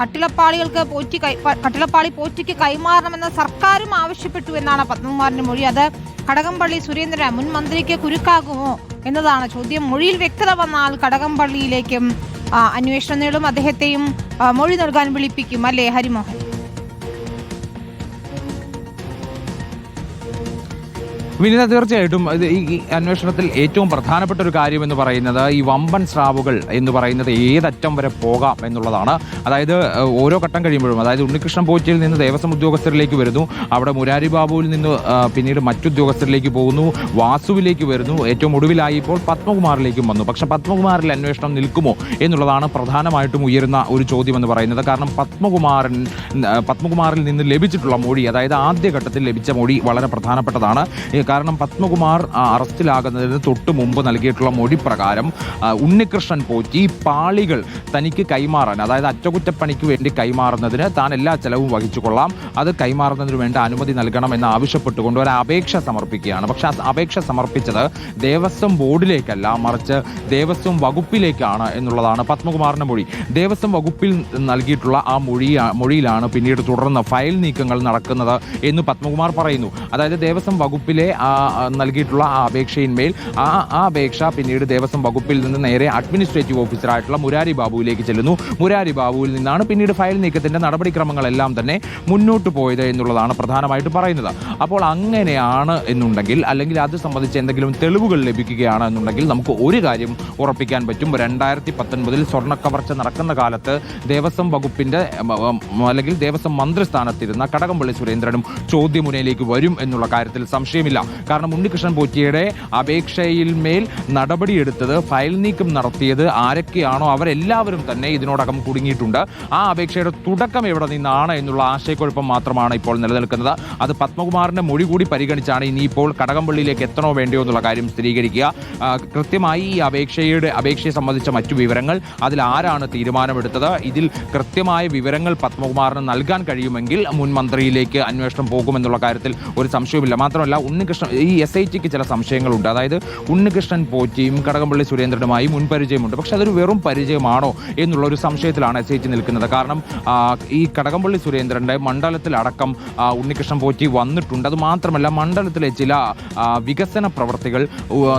കട്ടിളപ്പാളികൾക്ക് പോറ്റി കട്ടിളപ്പാളി പോറ്റിക്ക് കൈമാറണമെന്ന് സർക്കാരും ആവശ്യപ്പെട്ടു എന്നാണ് പത്മകുമാറിന്റെ മൊഴി. അത് കടകംപള്ളി സുരേന്ദ്രൻ മുൻ മന്ത്രിക്ക് കുരുക്കാകുമോ എന്നതാണ് ചോദ്യം. മൊഴിയിൽ വ്യക്തത വന്നാൽ കടകംപള്ളിയിലേക്കും അന്വേഷണം നേടും. അദ്ദേഹത്തെയും മൊഴി നൽകാൻ വിളിപ്പിക്കും. അല്ലേ ഹരിമോഹൻ? വിനിത തീർച്ചയായിട്ടും ഈ അന്വേഷണത്തിൽ ഏറ്റവും പ്രധാനപ്പെട്ട ഒരു കാര്യം എന്ന് പറയുന്നത് ഈ വമ്പൻ സ്രാവുകൾ എന്ന് പറയുന്നത് ഏതറ്റം വരെ പോകാം എന്നുള്ളതാണ്. അതായത് ഓരോ ഘട്ടം കഴിയുമ്പോഴും അതായത് ഉണ്ണികൃഷ്ണൻ പോറ്റിയിൽ നിന്ന് ദേവസ്വം ഉദ്യോഗസ്ഥരിലേക്ക് വരുന്നു അവിടെ മുരാരി ബാബുവിൽ നിന്ന് പിന്നീട് മറ്റുദ്യോഗസ്ഥരിലേക്ക് പോകുന്നു വാസുവിലേക്ക് വരുന്നു ഏറ്റവും ഒടുവിലായി ഇപ്പോൾ പത്മകുമാറിലേക്കും വന്നു. പക്ഷെ പത്മകുമാറിൽ അന്വേഷണം നിൽക്കുമോ എന്നുള്ളതാണ് പ്രധാനമായിട്ടും ഉയരുന്ന ഒരു ചോദ്യം എന്ന് പറയുന്നത്. കാരണം പത്മകുമാരൻ പത്മകുമാറിൽ നിന്ന് ലഭിച്ചിട്ടുള്ള മൊഴി അതായത് ആദ്യഘട്ടത്തിൽ ലഭിച്ച മൊഴി വളരെ പ്രധാനപ്പെട്ടതാണ്. കാരണം പത്മകുമാർ അറസ്റ്റിലാകുന്നതിന് തൊട്ട് മുമ്പ് നൽകിയിട്ടുള്ള മൊഴി പ്രകാരം ഉണ്ണികൃഷ്ണൻ പോറ്റി പാളികൾ തനിക്ക് കൈമാറാൻ അതായത് അറ്റകുറ്റപ്പണിക്ക് വേണ്ടി കൈമാറുന്നതിന് താൻ എല്ലാ ചെലവും വഹിച്ചു കൊള്ളാം അത് കൈമാറുന്നതിന് വേണ്ട അനുമതി നൽകണം എന്ന് ആവശ്യപ്പെട്ടുകൊണ്ട് ഒരു അപേക്ഷ സമർപ്പിക്കുകയാണ്. പക്ഷെ ആ അപേക്ഷ സമർപ്പിച്ചത് ദേവസ്വം ബോർഡിലേക്കല്ല മറിച്ച് ദേവസ്വം വകുപ്പിലേക്കാണ് എന്നുള്ളതാണ് പത്മകുമാറിന്റെ മൊഴി. ദേവസ്വം വകുപ്പിൽ നൽകിയിട്ടുള്ള ആ മൊഴി മൊഴിയിലാണ് പിന്നീട് തുടർന്ന് ഫയൽ നീക്കങ്ങൾ നടക്കുന്നത് എന്ന് പത്മകുമാർ പറയുന്നു. അതായത് ദേവസ്വം വകുപ്പിലെ നൽകിയിട്ടുള്ള ആ അപേക്ഷയിന്മേൽ ആ ആ അപേക്ഷ പിന്നീട് ദേവസ്വം വകുപ്പിൽ നിന്ന് നേരെ അഡ്മിനിസ്ട്രേറ്റീവ് ഓഫീസറായിട്ടുള്ള മുരാരി ബാബുവിലേക്ക് ചെല്ലുന്നു. മുരാരി ബാബുവിൽ നിന്നാണ് പിന്നീട് ഫയൽ നീക്കത്തിന്റെ നടപടിക്രമങ്ങളെല്ലാം തന്നെ മുന്നോട്ട് പോയത് എന്നുള്ളതാണ് പ്രധാനമായിട്ട് പറയുന്നത്. അപ്പോൾ അങ്ങനെയാണ് എന്നുണ്ടെങ്കിൽ അല്ലെങ്കിൽ അത് സംബന്ധിച്ച് എന്തെങ്കിലും തെളിവുകൾ ലഭിക്കുകയാണ് എന്നുണ്ടെങ്കിൽ നമുക്ക് ഒരു കാര്യം ഉറപ്പിക്കാൻ പറ്റും. രണ്ടായിരത്തി പത്തൊൻപതിൽ സ്വർണക്കവർച്ച നടക്കുന്ന കാലത്ത് ദേവസ്വം ഉം, അല്ലെങ്കിൽ ദേവസ്വം മന്ത്രിസ്ഥാനത്തിരുന്ന കടകംപള്ളി സുരേന്ദ്രനും ചോദ്യമുനയിലേക്ക് വരും എന്നുള്ള കാര്യത്തിൽ സംശയമില്ല. കാരണം ഉണ്ണികൃഷ്ണൻ പോറ്റിയുടെ അപേക്ഷയിൽ മേൽ നടപടിയെടുത്തത് ഫയൽ നീക്കം നടത്തിയത് ആരൊക്കെയാണോ അവരെല്ലാവരും തന്നെ ഇതിനോടകം കുടുങ്ങിയിട്ടുണ്ട്. ആ അപേക്ഷയുടെ തുടക്കം എവിടെ നിന്നാണ് എന്നുള്ള ആശയക്കുഴപ്പം മാത്രമാണ് ഇപ്പോൾ നിലനിൽക്കുന്നത്. അത് പത്മകുമാറിന്റെ മൊഴി കൂടി പരിഗണിച്ചാണ് ഇനിയിപ്പോൾ കടകംപള്ളിയിലേക്ക് എത്തണോ വേണ്ടയോ എന്നുള്ള കാര്യം സ്ഥിരീകരിക്കുക. കൃത്യമായി ഈ അപേക്ഷയുടെ അപേക്ഷയെ സംബന്ധിച്ച മറ്റു വിവരങ്ങൾ അതിൽ ആരാണ് തീരുമാനമെടുത്തത്? ഇതിൽ കൃത്യമായ വിവരങ്ങൾ പത്മകുമാറിന് നൽകാൻ കഴിയുമെങ്കിൽ മുൻ മന്ത്രിയിലേക്ക് അന്വേഷണം പോകുമെന്നുള്ള കാര്യത്തിൽ ഒരു സംശയവുമില്ല. മാത്രമല്ല ഉണ്ണികൃഷ്ണൻ ഈ എസ് ഐ ടിക്ക് ചില സംശയങ്ങളുണ്ട്. അതായത് ഉണ്ണികൃഷ്ണൻ പോറ്റിയും കടകംപള്ളി സുരേന്ദ്രനുമായി മുൻ പരിചയമുണ്ട്. പക്ഷെ അതൊരു വെറും പരിചയമാണോ എന്നുള്ള ഒരു സംശയത്തിലാണ് എസ് ഐ ടി നിൽക്കുന്നത്. കാരണം ഈ കടകംപള്ളി സുരേന്ദ്രന്റെ മണ്ഡലത്തിലടക്കം ഉണ്ണികൃഷ്ണൻ പോറ്റി വന്നിട്ടുണ്ട്. അത് മാത്രമല്ല മണ്ഡലത്തിലെ ചില വികസന പ്രവർത്തികൾ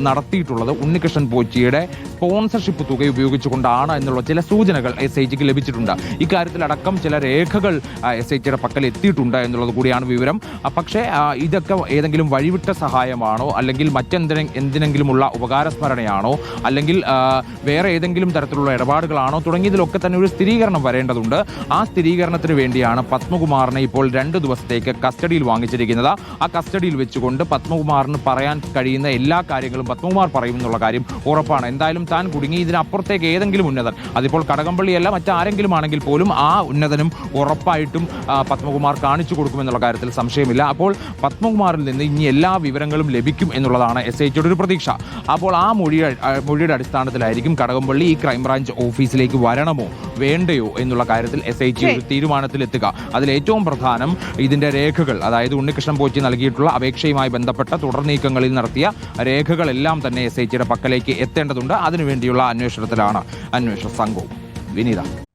നടത്തിയിട്ടുള്ളത് ഉണ്ണികൃഷ്ണൻ പോറ്റിയുടെ സ്പോൺസർഷിപ്പ് തുക ഉപയോഗിച്ചുകൊണ്ടാണ് എന്നുള്ള ചില സൂചനകൾ എസ് ഐ ടിക്ക് ലഭിച്ചിട്ടുണ്ട്. ഇക്കാര്യത്തിലടക്കം ചില രേഖകൾ എസ് ഐ ടിയുടെ പക്കൽ എത്തിയിട്ടുണ്ട് എന്നുള്ളത് കൂടിയാണ് വിവരം. പക്ഷേ ഇതൊക്കെ ഏതെങ്കിലും വഴിവിട്ട സഹായമാണോ? അല്ലെങ്കിൽ മറ്റെന്തിനെ എന്തിനെങ്കിലുമുള്ള ഉപകാരസ്മരണയാണോ? അല്ലെങ്കിൽ വേറെ ഏതെങ്കിലും തരത്തിലുള്ള ഇടപാടുകളാണോ? തുടങ്ങിയതിലൊക്കെ തന്നെ ഒരു സ്ഥിരീകരണം വരേണ്ടതുണ്ട്. ആ സ്ഥിരീകരണത്തിന് വേണ്ടിയാണ് പത്മകുമാറിനെ ഇപ്പോൾ രണ്ട് ദിവസത്തേക്ക് കസ്റ്റഡിയിൽ വാങ്ങിച്ചിരിക്കുന്നത്. ആ കസ്റ്റഡിയിൽ വെച്ചുകൊണ്ട് പത്മകുമാറിന് പറയാൻ കഴിയുന്ന എല്ലാ കാര്യങ്ങളും പത്മകുമാർ പറയും എന്നുള്ള കാര്യം ഉറപ്പാണ്. എന്തായാലും താൻ കുടുങ്ങി ഇതിനപ്പുറത്തേക്ക് ഏതെങ്കിലും ഉന്നതൻ അതിപ്പോൾ കടകംപള്ളിയല്ല മറ്റാരെങ്കിലും ആണെങ്കിൽ പോലും ആ ഉന്നതനും ഉറപ്പായിട്ടും പത്മകുമാർ കാണിച്ചു കൊടുക്കുമെന്നുള്ള കാര്യത്തിൽ സംശയമില്ല. അപ്പോൾ പത്മകുമാറിൽ നിന്ന് ഇനി എല്ലാ വിവരങ്ങളും ലഭിക്കും എന്നുള്ളതാണ് എസ് ഐ ജിയുടെ ഒരു പ്രതീക്ഷ. അപ്പോൾ ആ മൊഴി മൊഴിയുടെ അടിസ്ഥാനത്തിലായിരിക്കും കടകംപള്ളി ഈ ക്രൈംബ്രാഞ്ച് ഓഫീസിലേക്ക് വരണമോ വേണ്ടയോ എന്നുള്ള കാര്യത്തിൽ എസ് ഐ ടി ഒരു തീരുമാനത്തിലെത്തുക. അതിൽ ഏറ്റവും പ്രധാനം ഇതിന്റെ രേഖകൾ അതായത് ഉണ്ണികൃഷ്ണൻ പോറ്റി നൽകിയിട്ടുള്ള അപേക്ഷയുമായി ബന്ധപ്പെട്ട തുടർ നീക്കങ്ങളിൽ നടത്തിയ രേഖകളെല്ലാം തന്നെ എസ് ഐ ടിയുടെ പക്കലേക്ക് എത്തേണ്ടതുണ്ട്. അതിനുവേണ്ടിയുള്ള അന്വേഷണത്തിലാണ് അന്വേഷണ സംഘവും. വിനീത.